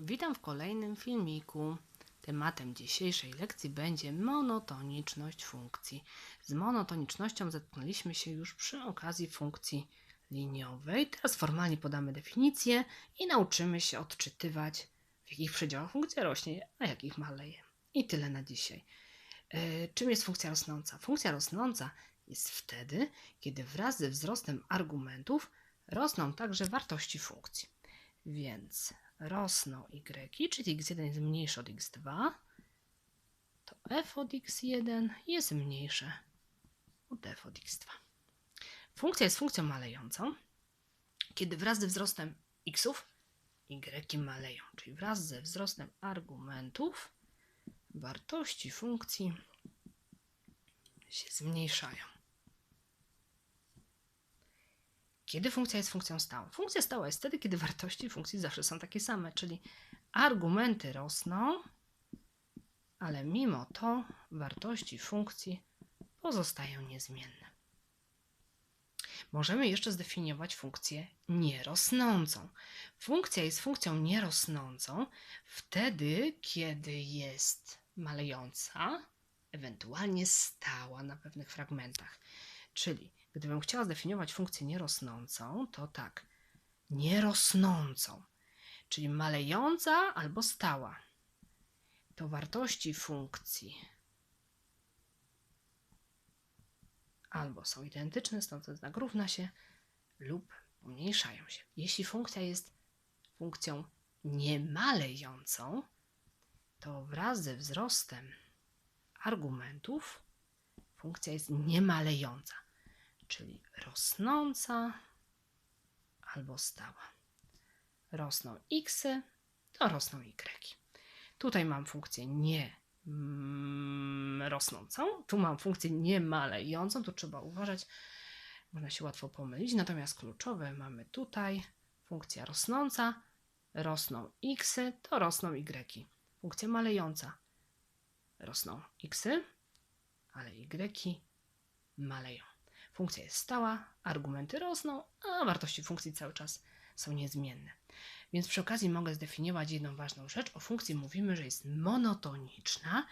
Witam w kolejnym filmiku. Tematem dzisiejszej lekcji będzie monotoniczność funkcji. Z monotonicznością zetknęliśmy się już przy okazji funkcji liniowej. Teraz formalnie podamy definicję i nauczymy się odczytywać, w jakich przedziałach funkcja rośnie, a jakich maleje. I tyle na dzisiaj. E, Czym jest funkcja rosnąca? Funkcja rosnąca jest wtedy, kiedy wraz ze wzrostem argumentów rosną także wartości funkcji. Więc rosną y, czyli x1 jest mniejsze od x2, to f od x1 jest mniejsze od f od x2. Funkcja jest funkcją malejącą, kiedy wraz ze wzrostem xów y maleją, czyli wraz ze wzrostem argumentów wartości funkcji się zmniejszają. Kiedy funkcja jest funkcją stałą? Funkcja stała jest wtedy, kiedy wartości funkcji zawsze są takie same, czyli argumenty rosną, ale mimo to wartości funkcji pozostają niezmienne. Możemy jeszcze zdefiniować funkcję nierosnącą. Funkcja jest funkcją nierosnącą wtedy, kiedy jest malejąca, ewentualnie stała na pewnych fragmentach. Czyli Gdybym chciała zdefiniować funkcję nierosnącą, to tak, nierosnącą, czyli malejąca albo stała, to wartości funkcji albo są identyczne, stąd znak równa się, lub pomniejszają się. Jeśli funkcja jest funkcją niemalejącą, to wraz ze wzrostem argumentów funkcja jest niemalejąca czyli rosnąca albo stała. Rosną x, to rosną y. Tutaj mam funkcję nie mm, rosnącą, tu mam funkcję nie malejącą, tu trzeba uważać, można się łatwo pomylić. Natomiast kluczowe mamy tutaj funkcja rosnąca, rosną x, to rosną y. Funkcja malejąca, rosną x, ale y maleją. Funkcja jest stała, argumenty rosną, a wartości funkcji cały czas są niezmienne. Więc przy okazji mogę zdefiniować jedną ważną rzecz. O funkcji mówimy, że jest monotoniczna,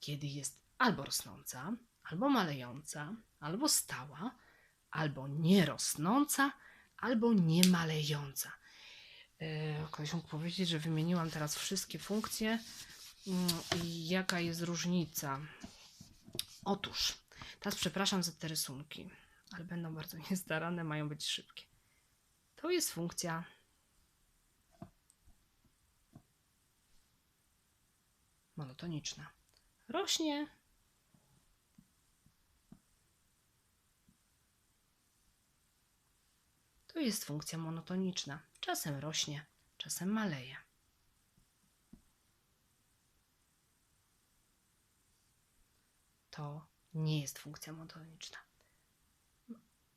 kiedy jest albo rosnąca, albo malejąca, albo stała, albo nierosnąca, albo niemalejąca. Yy, ktoś mógł powiedzieć, że wymieniłam teraz wszystkie funkcje mm, i jaka jest różnica. Otóż, teraz przepraszam za te rysunki ale będą bardzo niestarane, mają być szybkie. To jest funkcja monotoniczna. Rośnie To jest funkcja monotoniczna. Czasem rośnie, czasem maleje. To nie jest funkcja monotoniczna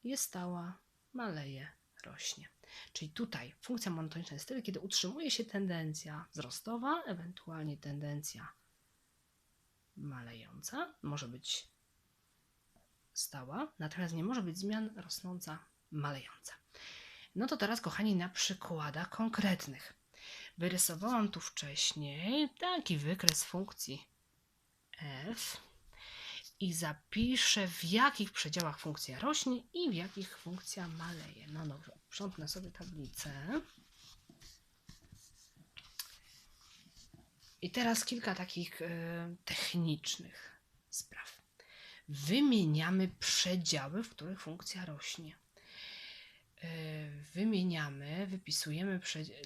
jest stała, maleje, rośnie. Czyli tutaj funkcja monotoniczna jest wtedy, kiedy utrzymuje się tendencja wzrostowa, ewentualnie tendencja malejąca, może być stała, natomiast nie może być zmian rosnąca, malejąca. No to teraz, kochani, na przykładach konkretnych. Wyrysowałam tu wcześniej taki wykres funkcji f i zapiszę, w jakich przedziałach funkcja rośnie i w jakich funkcja maleje. No dobrze, uprzątnę sobie tablicę. I teraz kilka takich y, technicznych spraw. Wymieniamy przedziały, w których funkcja rośnie. E, wymieniamy, wypisujemy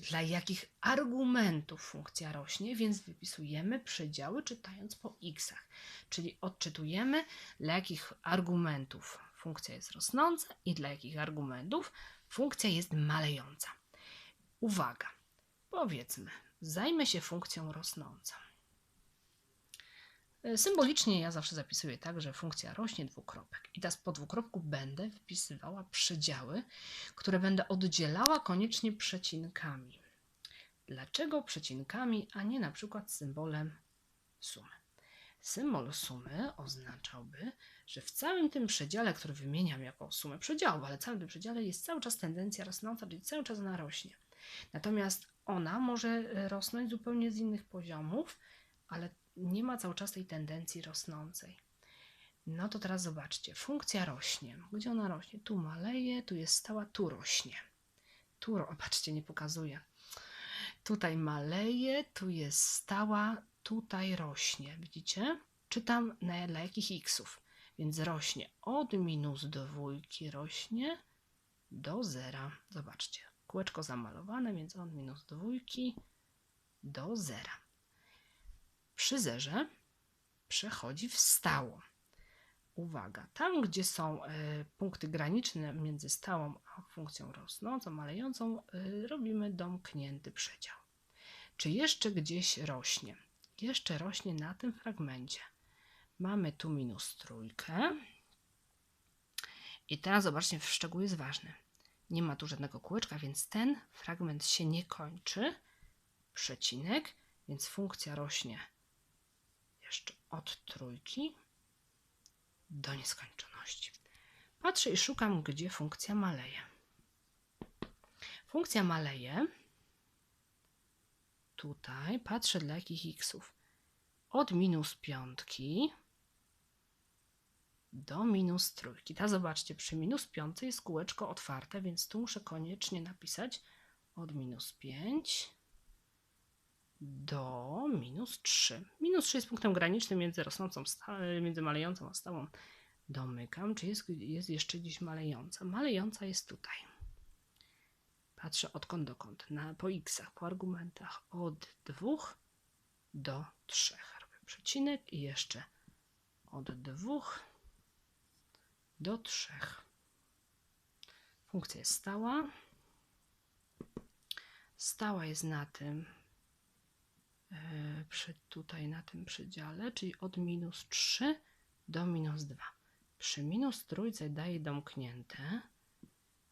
dla jakich argumentów funkcja rośnie, więc wypisujemy przedziały czytając po x'ach. Czyli odczytujemy dla jakich argumentów funkcja jest rosnąca i dla jakich argumentów funkcja jest malejąca. Uwaga, powiedzmy, zajmę się funkcją rosnącą. E, symbolicznie ja zawsze zapisuję tak, że funkcja rośnie dwukropek. I teraz po dwukropku będę wypisywała przedziały, które będę oddzielała koniecznie przecinkami. Dlaczego przecinkami, a nie na przykład symbolem sumy? Symbol sumy oznaczałby, że w całym tym przedziale, który wymieniam jako sumę przedziałów, ale w całym tym przedziale jest cały czas tendencja rosnąca, czyli cały czas ona rośnie. Natomiast ona może rosnąć zupełnie z innych poziomów, ale nie ma cały czas tej tendencji rosnącej. No to teraz zobaczcie, funkcja rośnie. Gdzie ona rośnie? Tu maleje, tu jest stała, tu rośnie. Tu, patrzcie, nie pokazuje. Tutaj maleje, tu jest stała, tutaj rośnie. Widzicie? Czytam na, dla jakich xów. Więc rośnie od minus dwójki rośnie do zera. Zobaczcie, kółeczko zamalowane, więc od minus dwójki do zera. Przy zerze przechodzi w stałą. Uwaga, tam gdzie są e, punkty graniczne między stałą a funkcją rosnącą, malejącą, e, robimy domknięty przedział. Czy jeszcze gdzieś rośnie? Jeszcze rośnie na tym fragmencie. Mamy tu minus trójkę. I teraz zobaczcie, w szczegół jest ważny. Nie ma tu żadnego kółeczka, więc ten fragment się nie kończy. Przecinek, więc funkcja rośnie jeszcze od trójki do nieskończoności. Patrzę i szukam, gdzie funkcja maleje. Funkcja maleje. Tutaj patrzę dla jakich xów. Od minus piątki do minus trójki. Ta zobaczcie, przy minus piątce jest kółeczko otwarte, więc tu muszę koniecznie napisać od minus 5 do minus 3. Minus 3 jest punktem granicznym między rosnącą, sta- między malejącą a stałą. Domykam, czy jest, jest jeszcze gdzieś malejąca. Malejąca jest tutaj. Patrzę odkąd dokąd. Na, po xach, po argumentach od 2 do 3. Robię przecinek i jeszcze od 2 do 3. Funkcja jest stała. Stała jest na tym, e, przy, tutaj na tym przedziale, czyli od minus 3 do minus 2. Przy minus trójce daje domknięte.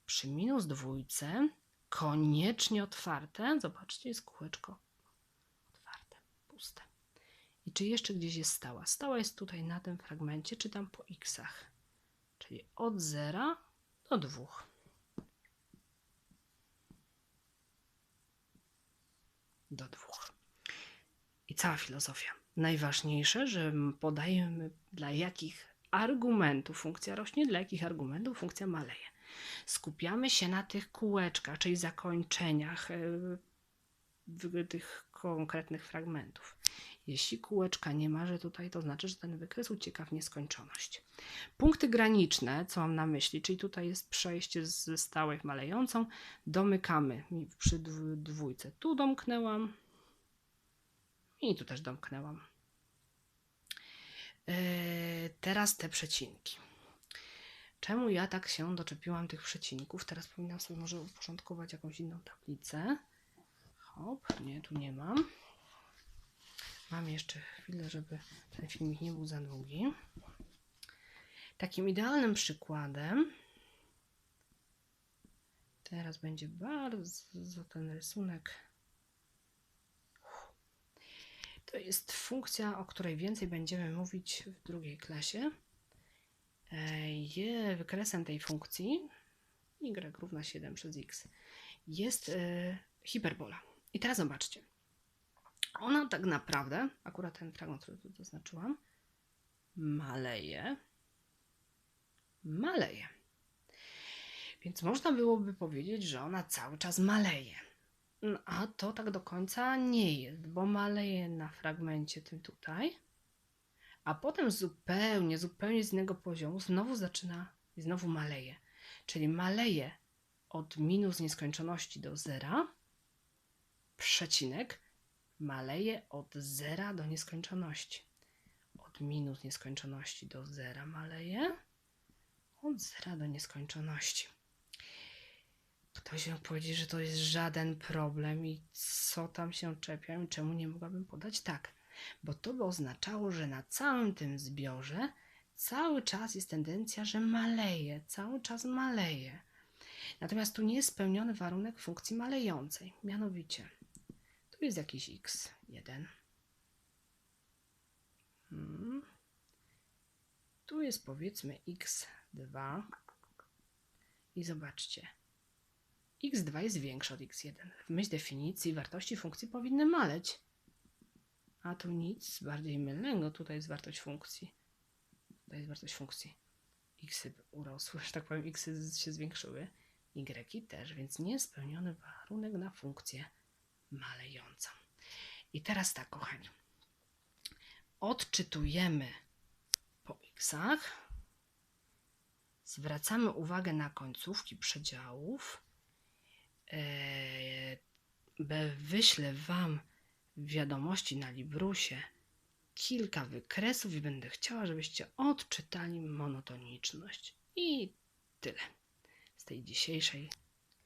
Przy minus dwójce koniecznie otwarte. Zobaczcie, jest kółeczko otwarte, puste. I czy jeszcze gdzieś jest stała? Stała jest tutaj na tym fragmencie, czy tam po xach. Czyli od 0 do 2. Do 2. Cała filozofia. Najważniejsze, że podajemy dla jakich argumentów funkcja rośnie, dla jakich argumentów funkcja maleje. Skupiamy się na tych kółeczkach, czyli zakończeniach w- tych konkretnych fragmentów. Jeśli kółeczka nie ma, że tutaj, to znaczy, że ten wykres ucieka w nieskończoność. Punkty graniczne, co mam na myśli, czyli tutaj jest przejście ze stałej w malejącą, domykamy przy dw- dwójce. Tu domknęłam i tu też domknęłam. Yy, teraz te przecinki. Czemu ja tak się doczepiłam tych przecinków? Teraz powinnam sobie może uporządkować jakąś inną tablicę. Hop, nie, tu nie mam. Mam jeszcze chwilę, żeby ten filmik nie był za długi. Takim idealnym przykładem teraz będzie bardzo ten rysunek. To jest funkcja, o której więcej będziemy mówić w drugiej klasie. E, Je wykresem tej funkcji y równa 7 przez x jest e, hiperbola. I teraz zobaczcie. Ona tak naprawdę, akurat ten fragment, który tu zaznaczyłam, maleje, maleje. Więc można byłoby powiedzieć, że ona cały czas maleje. A to tak do końca nie jest, bo maleje na fragmencie tym tutaj, a potem zupełnie, zupełnie z innego poziomu znowu zaczyna i znowu maleje. Czyli maleje od minus nieskończoności do zera, przecinek, maleje od zera do nieskończoności. Od minus nieskończoności do zera maleje, od zera do nieskończoności. Ktoś mógł powiedzieć, że to jest żaden problem i co tam się czepiam i czemu nie mogłabym podać tak. Bo to by oznaczało, że na całym tym zbiorze cały czas jest tendencja, że maleje, cały czas maleje. Natomiast tu nie jest spełniony warunek funkcji malejącej. Mianowicie, tu jest jakiś x1. Hmm. Tu jest powiedzmy x2. I zobaczcie. X2 jest większe od x1. W myśl definicji wartości funkcji powinny maleć. A tu nic bardziej mylnego. Tutaj jest wartość funkcji. Tutaj jest wartość funkcji. X urosły, że tak powiem, x się zwiększyły. Y też, więc niespełniony warunek na funkcję malejącą. I teraz tak, kochani. Odczytujemy po xach. Zwracamy uwagę na końcówki przedziałów. Be- wyślę Wam wiadomości na Librusie kilka wykresów i będę chciała, żebyście odczytali monotoniczność. I tyle z tej dzisiejszej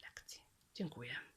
lekcji. Dziękuję.